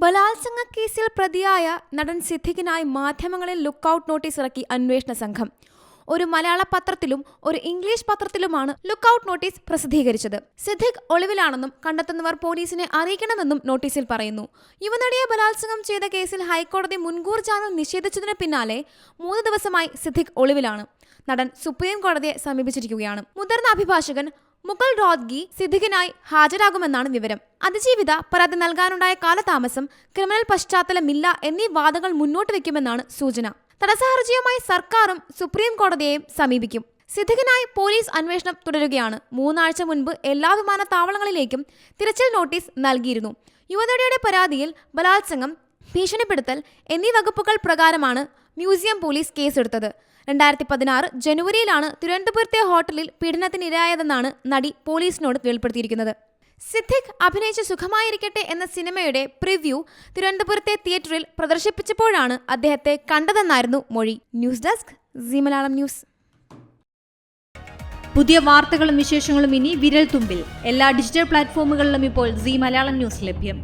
ബലാത്സംഗ കേസിൽ പ്രതിയായ നടൻ സിദ്ദിഖിനായി മാധ്യമങ്ങളിൽ ലുക്കൌട്ട് നോട്ടീസ് ഇറക്കി അന്വേഷണ സംഘം. ഒരു മലയാള പത്രത്തിലും ഒരു ഇംഗ്ലീഷ് പത്രത്തിലുമാണ് ലുക്കൌട്ട് നോട്ടീസ് പ്രസിദ്ധീകരിച്ചത്. സിദ്ദിഖ് ഒളിവിലാണെന്നും കണ്ടെത്തുന്നവർ പോലീസിനെ അറിയിക്കണമെന്നും നോട്ടീസിൽ പറയുന്നു. യുവനടിയെ ബലാത്സംഗം ചെയ്ത കേസിൽ ഹൈക്കോടതി മുൻകൂർ ജാമ്യം നിഷേധിച്ചതിന് പിന്നാലെ മൂന്ന് ദിവസമായി സിദ്ദിഖ് ഒളിവിലാണ്. നടൻ സുപ്രീം കോടതിയെ സമീപിച്ചിരിക്കുകയാണ്. മുതിർന്ന അഭിഭാഷകൻ മുഗൾ റോദ്ഗി സിദ്ദിഖിനായി ഹാജരാകുമെന്നാണ് വിവരം. അതിജീവിത പരാതി നൽകാനുണ്ടായ കാലതാമസം ക്രിമിനൽ പശ്ചാത്തലമില്ല എന്നീ വാദങ്ങൾ മുന്നോട്ട് വയ്ക്കുമെന്നാണ് സൂചന. തടസ്സഹർജിയുമായി സർക്കാരും സുപ്രീം കോടതിയെയും സമീപിക്കും. സിദ്ദിഖിനായി പോലീസ് അന്വേഷണം തുടരുകയാണ്. മൂന്നാഴ്ച മുൻപ് എല്ലാ വിമാനത്താവളങ്ങളിലേക്കും തിരച്ചിൽ നോട്ടീസ് നൽകിയിരുന്നു. യുവനടിയുടെ പരാതിയിൽ ബലാത്സംഗം ഭീഷണിപ്പെടുത്തൽ എന്നീ വകുപ്പുകൾ പ്രകാരമാണ് മ്യൂസിയം പോലീസ് കേസെടുത്തത്. രണ്ടായിരത്തി പതിനാറ് ജനുവരിയിലാണ് തിരുവനന്തപുരത്തെ ഹോട്ടലിൽ പീഡനത്തിനിരയായതെന്നാണ് നടി പോലീസിനോട് വെളിപ്പെടുത്തിയിരിക്കുന്നത്. സിദ്ദിഖ് അഭിനയിച്ച സുഖമായിരിക്കട്ടെ എന്ന സിനിമയുടെ പ്രിവ്യൂ തിരുവനന്തപുരത്തെ തിയേറ്ററിൽ പ്രദർശിപ്പിച്ചപ്പോഴാണ് അദ്ദേഹത്തെ കണ്ടതെന്നായിരുന്നു മൊഴി. News desk C Malayalam news. പുതിയ വാർത്തകളും വിശേഷങ്ങളും ഇനി വിരൽ തുമ്പിൽ എല്ലാ ഡിജിറ്റൽ പ്ലാറ്റ്ഫോമുകളിലും ഇപ്പോൾ സി മലയാളം ന്യൂസ് ലഭ്യം.